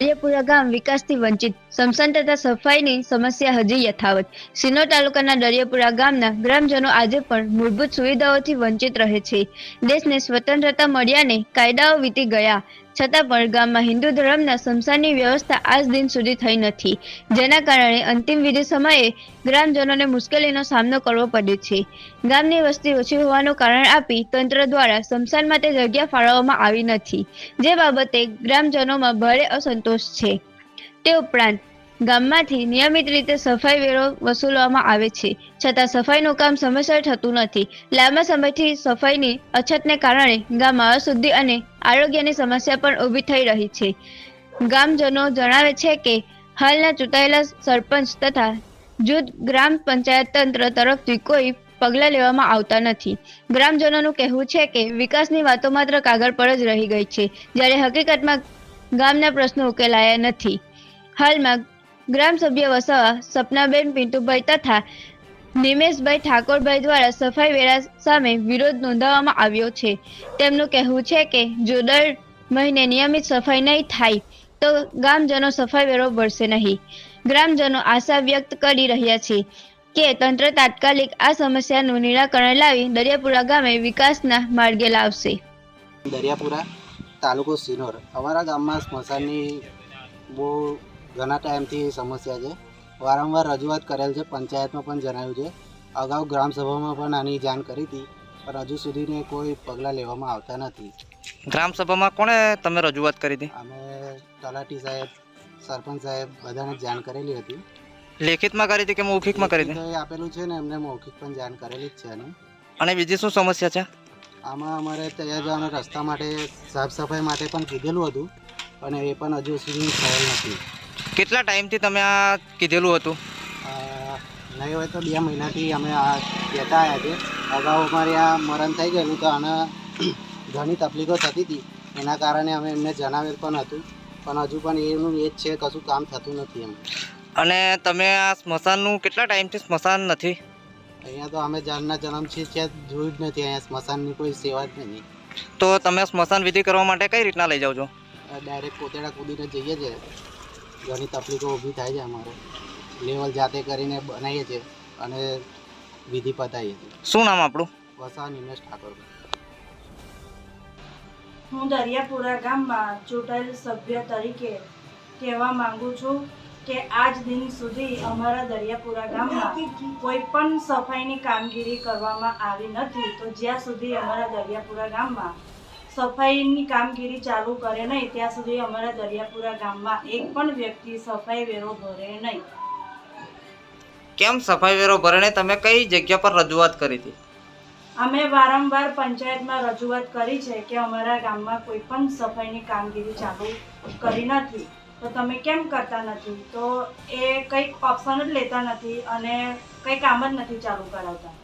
દરિયાપુરા ગામ વિકાસથી વંચિત. સમસાન તથા સફાઈની સમસ્યા હજી યથાવત. સિનો તાલુકાના દરિયાપુરા ગામના ગ્રામજનો આજે પણ મૂળભૂત સુવિધાઓથી વંચિત રહે છે. દેશને સ્વતંત્રતા મળ્યાને કાયદાઓ વીતી ગયા. છતાં પણ ગામમાં હિન્દુ ધર્મના સ્મશાનની વ્યવસ્થા આજ દિન સુધી થઈ નથી. જેના કારણે અંતિમ વિધિ સમયે ગ્રામજનોને મુશ્કેલીનો સામનો કરવો પડે છે. ગામની વસ્તી ઓછી હોવાનું કારણ આપી તંત્ર દ્વારા સ્મશાન માટે જગ્યા ફાળવવામાં આવી નથી. જે બાબતે ગ્રામજનોમાં ભારે અસંતોષ છે. તે ઉપરાંત ગામમાંથી નિયમિત રીતે સફાઈ વેરો વસૂલવામાં આવે છે. છતાં સફાઈનું કામ સમયસર થતું નથી. લાંબા સમયથી સફાઈની અછતને કારણે ગામમાં અશુદ્ધિ અને આરોગ્યની સમસ્યા પણ ઊભી થઈ રહી છે. ગામજનો જણાવે છે કે, હાલના ચૂંટાયેલા સરપંચ તથા જૂથ ગ્રામ પંચાયત તંત્ર તરફથી કોઈ પગલાં લેવામાં આવતા નથી. ગ્રામજનોનું કહેવું છે કે, વિકાસની વાતો માત્ર કાગળ પર જ રહી ગઈ છે. જ્યારે હકીકતમાં ગામના પ્રશ્નો ઉકેલાયા નથી. હાલમાં ગ્રામ સભ્ય વસાવા સપનાબેન, પિન્ટુભાઈ તથા નિમેશભાઈ ઠાકોરભાઈ દ્વારા સફાઈ વેરા સામે વિરોધ નોંધાવવામાં આવ્યો છે. તેમનું કહેવું છે કે, જો દર મહિને નિયમિત સફાઈ નહીં થાય, તો ગામજનો સફાઈ વેરો ભરશે નહીં. ગ્રામજનો આશા વ્યક્ત કરી રહ્યા છે કે, તંત્ર તાત્કાલિક આ સમસ્યાનું નિરાકરણ લાવી દરિયાપુરા ગામે વિકાસના માર્ગે લાવશે. દરિયાપુરા તાલુકો સિનોર. અમારા ગામમાં સ્મશાનની બહુ ઘણા ટાઈમથી સમસ્યા છે. વારંવાર રજૂઆત કરેલ છે પંચાયતમાં પણ જણાવ્યું છે. અગાઉ ગ્રામસભામાં પણ આની જાણ કરી હતી પણ હજુ સુધીને કોઈ પગલાં લેવામાં આવતા નથી. ગ્રામસભામાં કોણે તમે રજૂઆત કરી હતી? અમે તલાટી સાહેબ સરપંચ સાહેબ બધાને જાણ કરેલી હતી. લેખિતમાં કરી હતી કે મૌખિકમાં કરી હતી? આપેલું છે ને એમને મૌખિક પણ જાણ કરેલી જ છે અને અને બીજી શું સમસ્યા છે? આમાં અમારે તૈયાર જવાના રસ્તા માટે સાફ સફાઈ માટે પણ કીધેલું હતું પણ એ પણ હજુ સુધી થયેલ નથી. કેટલા ટાઈમથી તમે આ કીધેલું હતું? નહીં હોય તો બે મહિનાથી અમે આ કહેતા આવ્યા છે અગાઉ અમારે આ મરણ થઈ ગયેલું તો આના ઘણી તકલીફો થતી હતી. એના કારણે અમે એમને જણાવેલ પણ હતું. પણ હજુ પણ એનું એ જ છે કશું કામ થતું નથી એમ. અને તમે આ સ્મશાનનું કેટલા ટાઈમથી સ્મશાન નથી? અહીંયા તો અમે જાનના જન્મથી ત્યાં જોયું જ નથી અહીંયા સ્મશાનની કોઈ સેવા જ નથી. તો તમે સ્મશાન વિધિ કરવા માટે કઈ રીતના લઈ જાઓ છો? ડાયરેક્ટ પોતેડા કૂદીને જઈએ છીએ ઘણી તકલીફો ઊભી થાય છે અમારે. લેવલ જાતે કરીને બનાવીએ છીએ અને વિધિ પતાવીએ છીએ. શું નામ આપણું? વસા નિમેશ ઠાકોર. હું દરિયાપુરા ગામમાં ચૂંટાયેલ સભ્ય તરીકે કહેવા માંગુ છું કે આજ દિન સુધી અમારા દરિયાપુરા ગામમાં કોઈ પણ સફાઈની કામગીરી કરવામાં આવી નથી. તો જ્યાં સુધી અમારા દરિયાપુરા ગામમાં સફાઈની કામગીરી ચાલુ કરે નહીં ત્યાં સુધી અમારા દરિયાપુરા ગામમાં એક પણ વ્યક્તિ સફાઈ વેરો ભરે નહીં. કેમ સફાઈ વેરો ભરણે તમે કઈ જગ્યા પર રજૂઆત કરી હતી? અમે વારંવાર પંચાયતમાં રજૂઆત કરી છે કે અમારા ગામમાં કોઈ પણ સફાઈની કામગીરી ચાલુ કરી નથી. તો તમે કેમ કરતા નથી? તો એ કંઈક ઓપ્શન જ લેતા નથી અને કંઈ કામ જ નથી ચાલુ કરાવતા.